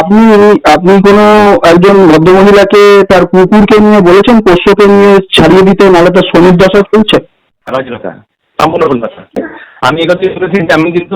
আপনি আপনি কোনো একজন ভদ্রমহিলাকে তার কুকুরকে নিয়ে বলেছেন, পোষ্যকে নিয়ে ছাড়িয়ে দিতে, নাহলে তার শ্রমিক দশা চলছে? রাজলতা সম্পূর্ণ কথা আমি কিন্তু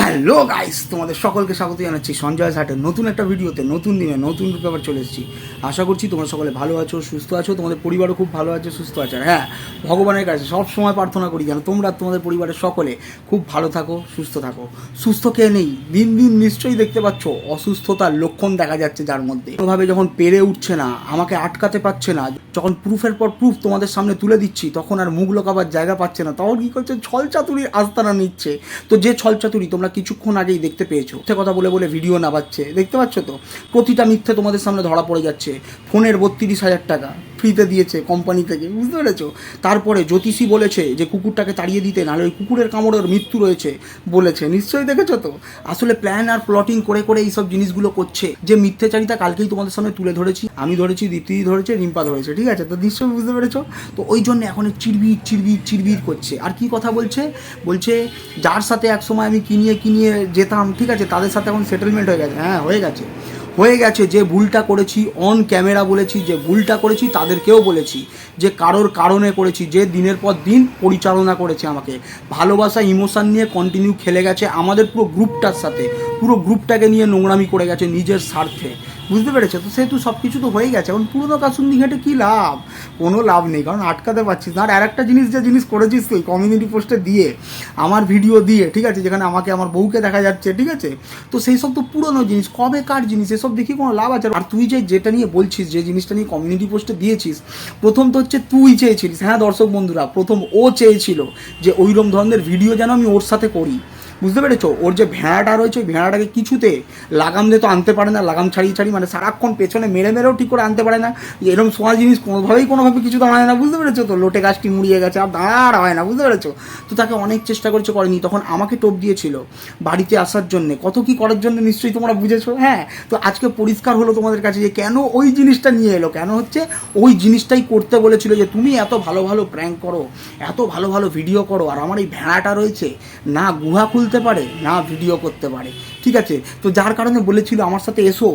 হ্যালো গাইস তোমাদের সকলকে স্বাগত জানাচ্ছি সঞ্জয় ঘাটের নতুন একটা ভিডিওতে, নতুন দিনে, নতুন রূপে আবার চলে এসেছি। আশা করছি তোমরা সকলে ভালো আছো, সুস্থ আছো, তোমাদের পরিবারও খুব ভালো আছে, সুস্থ আছে। আর হ্যাঁ ভগবানের কাছে সব সময় প্রার্থনা করি যেন তোমরা, তোমাদের পরিবারের সকলে খুব ভালো থাকো, সুস্থ থাকো। সুস্থ কে নেই? দিন দিন নিশ্চয়ই দেখতে পাচ্ছ, অসুস্থতার লক্ষণ দেখা যাচ্ছে যার মধ্যে। কোনোভাবে যখন পেরে উঠছে না, আমাকে আটকাতে পারছে না, যখন প্রুফের পর প্রুফ তোমাদের সামনে তুলে দিচ্ছি, তখন আর মুখ লোকাবার জায়গা পাচ্ছে না, তখন কি করছে? ছল চাতুরির আস্তানা নিচ্ছে। তো যে ছলচাতুরি তোমরা কিছুক্ষণ আগেই দেখতে পেয়েছ। সে কথা বলে বলে ভিডিও নামাচ্ছে। দেখতে পাচ্ছ তো? প্রতিটা মিথ্যে তোমাদের সামনে ধরা পড়ে যাচ্ছে। ফোনের বত্রিশ হাজার টাকা। ফ্রিতে দিয়েছে কোম্পানি থেকে, বুঝতে পেরেছ? তারপরে জ্যোতিষী বলেছে যে কুকুরটাকে তাড়িয়ে দিতে, নাহলে ওই কুকুরের কামড়ের মৃত্যু রয়েছে বলেছে, নিশ্চয়ই দেখেছ তো? আসলে প্ল্যান আর প্লটিং করে করে এইসব জিনিসগুলো করছে। যে মিথ্যাচারিতা কালকেই তোমাদের সামনে তুলে ধরেছি, আমি ধরেছি, দীপ্তি ধরেছে, রিম্পা ধরেছে, ঠিক আছে? তো নিশ্চয়ই বুঝতে পেরেছ? তো ওই জন্য এখন চিরবির চিরবির চিরবির করছে। আর কি কথা বলছে? বলছে, যার সাথে একসময় আমি কিনিয়ে কিনিয়ে যেতাম, ঠিক আছে? তাদের সাথে এখন সেটেলমেন্ট হয়ে গেছে। হ্যাঁ হয়ে গেছে। হয়ে গেছে যে ভুলটা করেছি অন ক্যামেরা বলেছি, যে ভুলটা করেছি তাদেরকেও বলেছি, যে কারোর কারণে করেছি, যে দিনের পর দিন পরিচালনা করেছে আমাকে। ভালোবাসা ইমোশান নিয়ে কন্টিনিউ খেলে গেছে আমাদের পুরো গ্রুপটার সাথে। পুরো গ্রুপটাকে নিয়ে নোংরামি করে গেছে নিজের স্বার্থে। বুঝতে পেরেছ? তো সেহেতু সব কিছু তো হয়ে গেছে। এখন পুরনো কাসুন্দি ঘাটে কী লাভ? কোনো লাভ নেই, কারণ আটকাতে পারছিস না। আর আরেকটা জিনিস, যে জিনিস করেছিস তুই কমিউনিটি পোস্টে দিয়ে, আমার ভিডিও দিয়ে, ঠিক আছে? যেখানে আমাকে আমার বউকে দেখা যাচ্ছে, ঠিক আছে? তো সেই সব তো পুরনো জিনিস কবে কার জিনিস, এসব দেখি কোনো লাভ আছে? আর তুই যে যেটা নিয়ে বলছিস, যে জিনিসটা নিয়ে কমিউনিটি পোস্টে দিয়েছিস, প্রথম তো হচ্ছে তুই চেয়েছিলিস। হ্যাঁ দর্শক বন্ধুরা, প্রথম ও চেয়েছিল যে ওইরকম ধরনের ভিডিও যেন আমি ওর সাথে করি। বুঝতে পেরেছ? ওর যে ভেড়াটা রয়েছে, ওই ভেড়াটাকে কিছুতে লাগাম দিয়ে তো আনতে পারে না, লাগাম ছাড়িয়ে ছাড়িয়ে মানে সারাক্ষণ পেছনে মেরে মেরেও ঠিক করে আনতে পারে না। এরকম সোয়া জিনিস কোনোভাবেই কোনোভাবে কিছু দাঁড়ায় না, বুঝতে পেরেছ তো? লোটে গাছটি মুড়িয়ে গেছে, আর দাঁড় হয় না, বুঝতে পেরেছ? তো তাকে অনেক চেষ্টা করেছে করেনি, তখন আমাকে টোপ দিয়েছিল বাড়িতে আসার জন্য। কত কি করার জন্য নিশ্চয়ই তোমরা বুঝেছ? হ্যাঁ তো আজকে পরিষ্কার হলো তোমাদের কাছে যে কেন ওই জিনিসটা নিয়ে এলো? কেন হচ্ছে ওই জিনিসটাই করতে বলেছিল যে তুমি এত ভালো ভালো প্র্যাঙ্ক করো, এত ভালো ভালো ভিডিও করো, আর আমার এই ভেড়াটা রয়েছে, না গুহা খুলতে পারে? না ভিডিও করতে পারে। ঠিক আছে? তো যার কারণে বলেছিল, আমার সাথে এসো,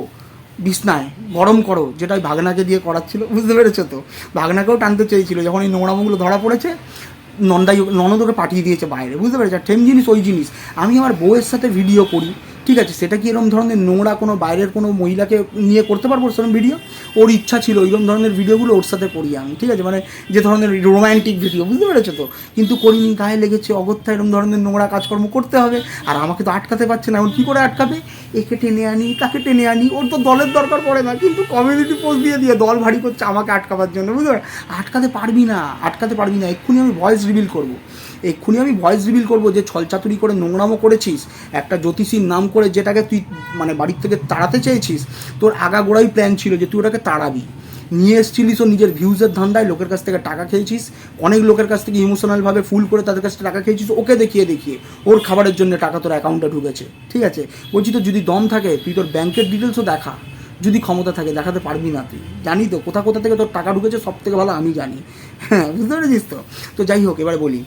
বিছনায়, গরম করো। যেটা ওই ভাগনাকে দিয়ে করাচ্ছিল, বুঝতে পেরেছ তো? ভাগনাকেও টানতে চেয়েছিল। যখন এই নোংরামোগুলো ধরা পড়েছে, নন্দাই, ননদকে পাঠিয়ে দিয়েছে বাইরে, বুঝতে পেরেছ? ঠেম জিনিস, ওই জিনিস। আমি আমার বউয়ের সাথে ভিডিও করি ঠিক আছে, সেটা কি এরকম ধরনের নোংরা কোনো বাইরের কোনো মহিলাকে নিয়ে করতে পারব সেরকম ভিডিও ওর ইচ্ছা ছিল ওইরকম ধরনের ভিডিওগুলো ওর সাথে করি আমি ঠিক আছে? মানে যে ধরনের রোম্যান্টিক ভিডিও বুঝতে পেরেছ তো? কিন্তু করিনি গায়ে লেগেছে, অগত্যা এরকম ধরনের নোংরা কাজকর্ম করতে হবে। আর আমাকে তো আটকাতে পারছে না, এখন কী করে আটকাবে? একে টেনে আনি তাকে টেনে আনি? ওর তো দলের দরকার পড়ে না, কিন্তু কমিউনিটি পোস্ট দিয়ে দিয়ে, দল ভারী করছে আমাকে আটকাবার জন্য, বুঝতে পারো আটকাতে পারবি না, আটকাতে পারবি না, এক্ষুনি আমি ভয়েস রিভিল করব। এক্ষুনি আমি ভয়েস রিভিল করব যে ছলচাতুরি করে নোংরামো করেছিস, একটা জ্যোতিষীর নাম করে যেটাকে তুই মানে বাড়ির থেকে তাড়াতে চেয়েছিস তোর আগাগোড়াই প্ল্যান ছিল যে তুই ওটাকে তাড়াবি। নিয়ে এসছিলিস ও নিজের ভিউজের ধান্দায়, লোকের কাছ থেকে টাকা খেয়েছিস, অনেক লোকের কাছ থেকে ইমোশনালভাবে ফুল করে তাদের কাছ থেকে টাকা খেয়েছিস, ওকে দেখিয়ে দেখিয়ে ওর খাবারের জন্য টাকা তোর অ্যাকাউন্টে ঢুকেছে। ঠিক আছে? বলছি তো যদি দম থাকে, তুই তোর ব্যাংকের ডিটেলসও দেখা। যদি ক্ষমতা থাকে, দেখাতে পারবি না তুই। জানি তো কোথা কোথা থেকে তোর টাকা ঢুকেছে সব থেকে ভালো আমি জানি। হ্যাঁ বুঝতে পেরেছিস তো? তো যাই হোক, এবার বলি।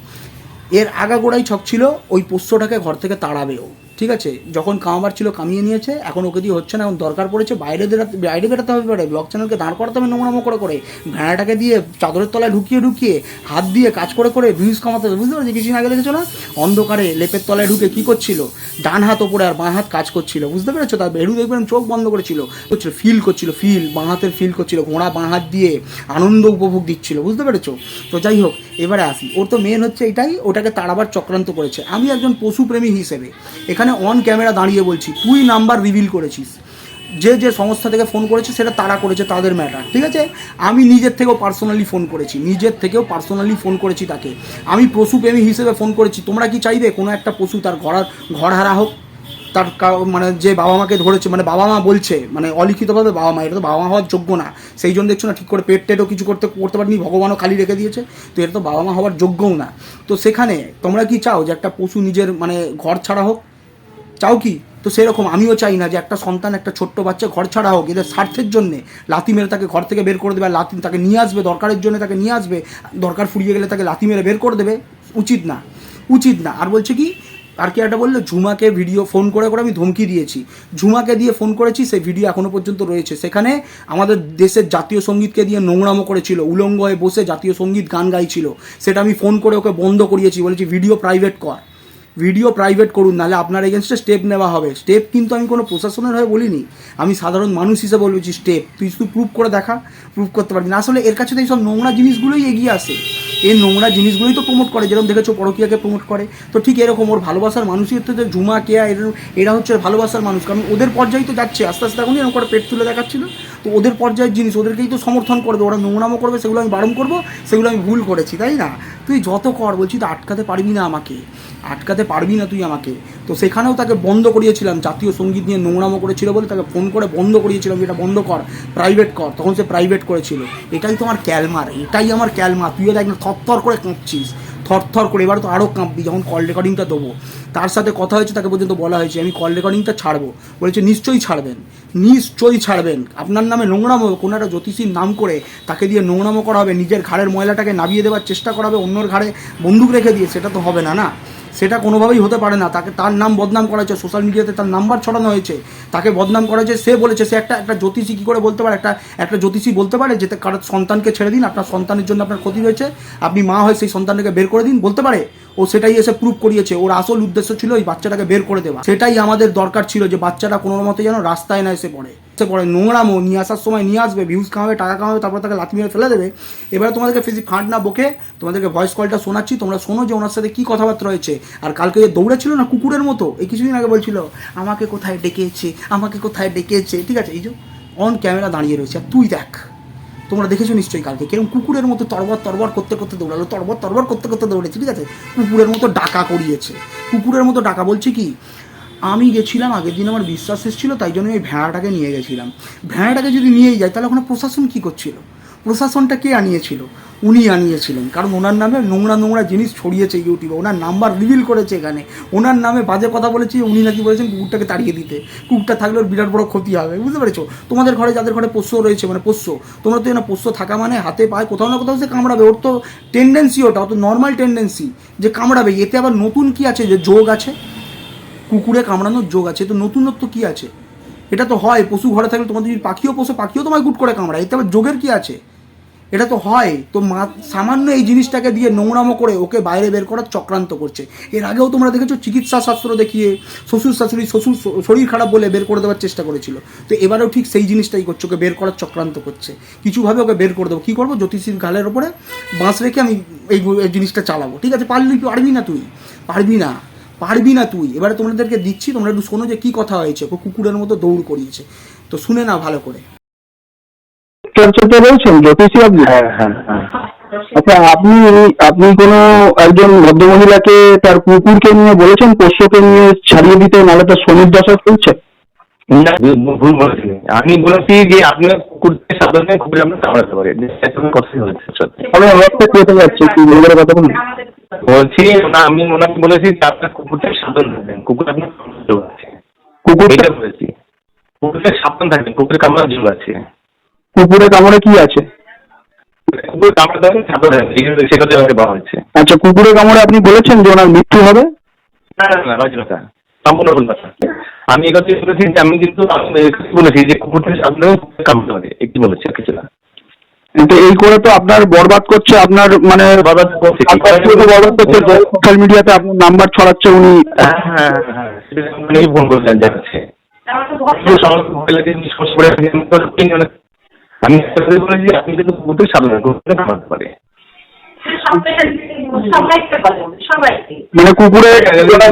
এর আগাগোড়াই ছক ছিল, ওই পোষ্যটাকে ঘর থেকে তাড়াবেও ঠিক আছে? যখন কামাবার ছিল কামিয়ে নিয়েছে, এখন ওকে দিয়ে হচ্ছে না, এখন দরকার পড়েছে বাইরে বাইরে বেরাতে হবে পারে ব্লগ চ্যানেলকে দাঁড় করাতে হবে নোংরামো করে করে ভেড়াটাকে দিয়ে চাদরের তলায় ঢুকিয়ে ঢুকিয়ে, হাত দিয়ে কাজ করে করে ভিউজ কামাতে হবে, বুঝতে পারছি কিছুদিন আগে দেখেছ না? অন্ধকারে লেপের তলায় ঢুকে কী করছিল? ডান হাত ওপরে আর বাঁ হাত কাজ করছিল, বুঝতে পেরেছ? তার বেরু দেখবেন চোখ বন্ধ করেছিল, করছিল ফিল করছিল ফিল বাঁ হাতের ফিল করছিল, ঘোড়া বাঁ হাত দিয়ে আনন্দ উপভোগ দিচ্ছিল, বুঝতে পেরেছ? তো যাই হোক, এবারে আসি, ওর তো মেন হচ্ছে এটাই, ওটাকে তাড়াবার চক্রান্ত করেছে। আমি একজন পশুপ্রেমী হিসেবে, এখানে অন ক্যামেরা দাঁড়িয়ে বলছি, তুই নাম্বার রিভিল করেছিস। যে যে সংস্থা থেকে ফোন করেছে, সেটা তারা করেছে, তাদের ম্যাটার ঠিক আছে? আমি নিজের থেকেও পার্সোনালি ফোন করেছি, নিজের থেকেও পার্সোনালি ফোন করেছি তাকে। আমি পশুপ্রেমী হিসেবে ফোন করেছি, তোমরা কি চাইবে? কোনো একটা পশু তার ঘর ঘর হারা হোক, তার মানে যে বাবা মাকে ধরেছে মানে বাবা মা বলছে মানে অলিখিতভাবে বাবা মা, এটা তো বাবা মা হওয়ার যোগ্য না। সেই জন্য দেখছ না, ঠিক করে পেট টেটও কিছু করতে করতে পারেনি, ভগবানও খালি রেখে দিয়েছে, তো এটা তো বাবা মা হওয়ার যোগ্যও না। তো সেখানে তোমরা কি চাও যে একটা পশু নিজের মানে ঘর ছাড়া হোক চাও কি? তো সেরকম আমিও চাই না যে একটা সন্তান, একটা ছোট্ট বাচ্চা ঘর ছাড়া হোক, এদের স্বার্থের জন্যে। লাথি মেরে তাকে ঘর থেকে বের করে দেবে, আর লাথি তাকে নিয়ে আসবে, দরকারের জন্য তাকে নিয়ে আসবে। দরকার ফুরিয়ে গেলে তাকে লাথি মেরে বের করে দেবে। উচিত না উচিত না। আর বলছে কি? আর কি একটা বলল, ঝুমাকে ভিডিও ফোন করে করে আমি ধমকি দিয়েছি। ঝুমাকে দিয়ে ফোন করেছি, সেই ভিডিও এখনও পর্যন্ত রয়েছে। সেখানে আমাদের দেশের জাতীয় সঙ্গীতকে দিয়ে নোংরামো করেছিল, উলঙ্গ হয়ে বসে জাতীয় সংগীত গান গাইছিল। সেটা আমি ফোন করে ওকে বন্ধ করিয়েছি, বলেছি, ভিডিও প্রাইভেট কর। ভিডিও প্রাইভেট করুন, নাহলে আপনার এগেনস্টে স্টেপ নেওয়া হবে। স্টেপ কিন্তু আমি কোনো প্রশাসনের হয়ে বলিনি। আমি সাধারণ মানুষ হিসেবে বলছি স্টেপ তুই শুধু প্রুভ করে দেখা প্রুভ করতে পারবি না। আসলে এর কাছে তো এইসব নোংরা জিনিসগুলোই এগিয়ে আসে। এই নোংরা জিনিসগুলোই তো প্রমোট করে, যেরকম দেখেছ পরকীয়াকে প্রমোট করে। তো ঠিক এরকম ওর ভালোবাসার মানুষই হচ্ছে যে ঝুমা, কেয়া, এরা এরা হচ্ছে ভালোবাসার মানুষ। কারণ ওদের পর্যায়ে তো যাচ্ছে। আস্তে আস্তে এখন এরকম করে পেট তুলে দেখাচ্ছিল। তো ওদের পর্যায়ের জিনিস, ওদেরকেই তো সমর্থন করবে। ওরা নোংরামো করবে, সেগুলো আমি বারণ করব, সেগুলো আমি ভুল করেছি, তাই না? তুই যত কর, বলছি তো আটকাতে পারবি না আমাকে। আটকাতে পারবি না তুই আমাকে। তো সেখানেও তাকে বন্ধ করিয়েছিলাম, জাতীয় সংগীত নিয়ে নোংরামো করেছিল বলে তাকে ফোন করে বন্ধ করিয়েছিলাম যে এটা বন্ধ কর প্রাইভেট কর। তখন সে প্রাইভেট করেছিল। এটাই তো আমার ক্যালমার, এটাই আমার ক্যালমার। তুইও দেখ না থরথর করে কাঁপছিস থরথর করে, এবার তো আরও কাঁপবি, যখন কল রেকর্ডিংটা দেবো। তার সাথে কথা হয়েছে, তাকে পর্যন্ত বলা হয়েছে, আমি কল রেকর্ডিংটা ছাড়বো। বলেছে, নিশ্চয়ই ছাড়বেন নিশ্চয়ই ছাড়বেন। আপনার নামে নোংরামো, কোনো একটা জ্যোতিষীর নাম করে তাকে দিয়ে নোংরামো করা হবে, নিজের ঘাড়ের ময়লাটাকে নাবিয়ে দেওয়ার চেষ্টা করা হবে, অন্যর ঘাড়ে বন্দুক রেখে দিয়ে, সেটা তো হবে না না? সেটা কোনোভাবেই হতে পারে না। তাকে তার নাম বদনাম করা হয়েছে সোশ্যাল মিডিয়াতে তার নাম্বার ছড়ানো হয়েছে। তাকে বদনাম করা হয়েছে সে বলেছে, সে একটা একটা জ্যোতিষী কী করে বলতে পারে? একটা একটা জ্যোতিষী বলতে পারে যে কারোর সন্তানকে ছেড়ে দিন, আপনার সন্তানের জন্য আপনার ক্ষতি হয়েছে, আপনি মা হয়ে সেই সন্তানটাকে বের করে দিন, বলতে পারে? ও সেটাই এসে প্রুভ করিয়েছে। ওর আসল উদ্দেশ্য ছিল ওই বাচ্চাটাকে বের করে দেওয়া। সেটাই আমাদের দরকার ছিল যে, বাচ্চাটা কোনো মতে যেন রাস্তায় না এসে পড়ে। এসে পড়ে নোংরামো নিয়ে আসার সময় নিয়ে আসবে ভিউজ কামাবে টাকা কামাবে তারপর তাকে লাথি মেরে ফেলে দেবে। এবারে তোমাদেরকে ফিজি ফান্ড না বকে, তোমাদেরকে ভয়েস কলটা শোনাচ্ছি, তোমরা শোনো যে ওনার সাথে কী কথাবার্তা রয়েছে। আর কালকে যে দৌড়েছিল না কুকুরের মতো, এই কিছুদিন আগে বলছিল, আমাকে কোথায় ডেকেছে, আমাকে কোথায় ডেকেছে? ঠিক আছে, এই যে অন ক্যামেরা দাঁড়িয়ে রয়েছে, আর তুই দেখ। তোমরা দেখেছ নিশ্চয়ই কালকে কীরকম কুকুরের মতো তরবর তরবর করতে করতে দৌড়ালো, তরবর তরবর করতে করতে দৌড়েছে, ঠিক আছে? কুকুরের মতো ডাকা করিয়েছে। কুকুরের মতো ডাকা বলছে কি আমি গেছিলাম, আগের দিন আমার বিশ্বাস এসেছিল, তাই জন্য আমি ভেড়াটাকে নিয়ে গেছিলাম। ভেড়াটাকে যদি নিয়েই যায় তাহলে ওখানে প্রশাসন কী করছিল? প্রশাসনটা কে আনিয়েছিল? উনি আনিয়েছিলেন, কারণ ওনার নামে নোংরা নোংরা জিনিস ছড়িয়েছে ইউটিউবে, ওনার নাম্বার রিভিল করেছে এখানে। ওনার নামে বাজে কথা বলেছি, উনি নাকি বলেছেন কুকুরটাকে তাড়িয়ে দিতে। কুকুরটা থাকলে ওর বিরাট বড় ক্ষতি হবে, বুঝতে পেরেছ? তোমাদের ঘরে, যাদের ঘরে পোষ্য রয়েছে মানে পোষ্য, তোমরা তো না পোষ্য থাকা মানে হাতে পায়ে কোথাও না কোথাও সে কামড়াবে, ওর তো টেন্ডেন্সি ওটা ও তো নর্মাল টেন্ডেন্সি যে কামড়াবে। এতে আবার নতুন কি আছে যে যোগ আছে? কুকুরে কামড়ানোর যোগ আছে তো নতুনত্ব কি আছে? এটা তো হয়, পশু ঘরে থাকলে তোমাদের যদি পাখিও পোষো, পাখিও তোমায় গুট করে কামড়ায়, এতে আবার যোগের কি আছে? এটা তো হয়, তো মা, সামান্য এই জিনিসটাকে দিয়ে নোংরামো করে ওকে বাইরে বের করার চক্রান্ত করছে। এর আগেও তোমরা দেখেছ চিকিৎসা শাস্ত্র দেখিয়ে শ্বশুর শাশুড়ি শ্বশুর শরীর খারাপ বলে বের করে দেওয়ার চেষ্টা করেছিল। তো এবারেও ঠিক সেই জিনিসটাই করছে, ওকে বের করার চক্রান্ত করছে। কিছুভাবে ওকে বের করে দেবো। কী করব? জ্যোতিষীর গালের ওপরে বাঁশ রেখে আমি এই এই জিনিসটা চালাবো। ঠিক আছে, পারলি পারবি না তুই? পারবি না। পারবি না তুই। এবারে তোমাদেরকে দিচ্ছি তোমরা একটু শোনো যে কি কথা হয়েছে। কুকুরের মতো দৌড় করিয়েছে। তো শুনে না ভালো করে। চর্চাতে রয়েছেন জ্যোতিষী আপনি? হ্যাঁ হ্যাঁ হ্যাঁ। আচ্ছা আপনি আপনি কোনো একজন ভদ্রমহিলাকে তার কুকুরকে নিয়ে বলেছেন? পোষ্যকে নিয়ে ছাড়িয়ে দিতে নাহলে তার শনির দশা চলছে না ভুল- ভুল বলেছি। আমি বলেছি যে আপনার কুকুরকে সাবধানে আমরা পারি। কথাই অনেকটা কেটে যাচ্ছে কি কথা বলুন বলছি না আমি ওনাকে বলেছি যে আপনার কুকুরটা সাবধান থাকবেন। কুকুর আপনার যোগ আছে। কুকুরটা বলেছি। সাবধান থাকবেন কুকুরের কামড়ার যোগ আছে। কুকুরে কামড়ে কি আছে? কুকুর সাবধান থাকবেন। আমাকে বলা হচ্ছে আচ্ছা কুকুরে কামড়ে আপনি বলেছেন যে ওনার মৃত্যু হবে? না না না বাজে সম্পূর্ণ ভুল কথা। আমি এই কথাই বলেছি যে আমি কিন্তু বলেছি যে কুকুরটা সাবধানে কামড়াতে পারে একটি বলেছি আর কিছু না। কিন্তু এই করে তো আপনার বরবাদ করছে আপনার মানে বরবাদ করছে? সোশ্যাল মিডিয়াতে আপনার নাম্বার ছড়াচ্ছে উনি। হ্যাঁ হ্যাঁ হ্যাঁ ফোন আমি তো বলেছি আপনি কিন্তু কামড়াতে পারে সবাইকে বলেন সবাইকে মানে কুকুরে মানে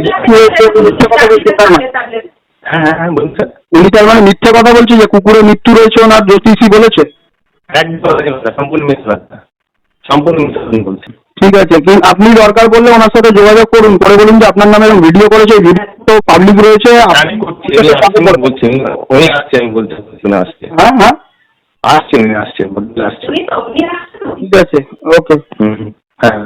হ্যাঁ হ্যাঁ হ্যাঁ বলছেন উনি তার মানে মিথ্যে কথা বলছে যে কুকুরে মৃত্যু রয়েছে ওনার জ্যোতিষী বলেছে। সম্পূর্ণ মিথ্যা সম্পূর্ণ মিথ্যা বলছি। ঠিক আছে কিন্তু আপনি দরকার পড়লে ওনার সাথে যোগাযোগ করুন পরে বলুন যে আপনার নামে এরকম ভিডিও করেছে ভিডিও তো পাবলিক রয়েছে আমি বলছি উনি আসছে আমি বলছি উনি আসছে। হ্যাঁ হ্যাঁ। আসছেন উনি উনি আসছেন ঠিক আছে ওকে। হুম হুম, হ্যাঁ।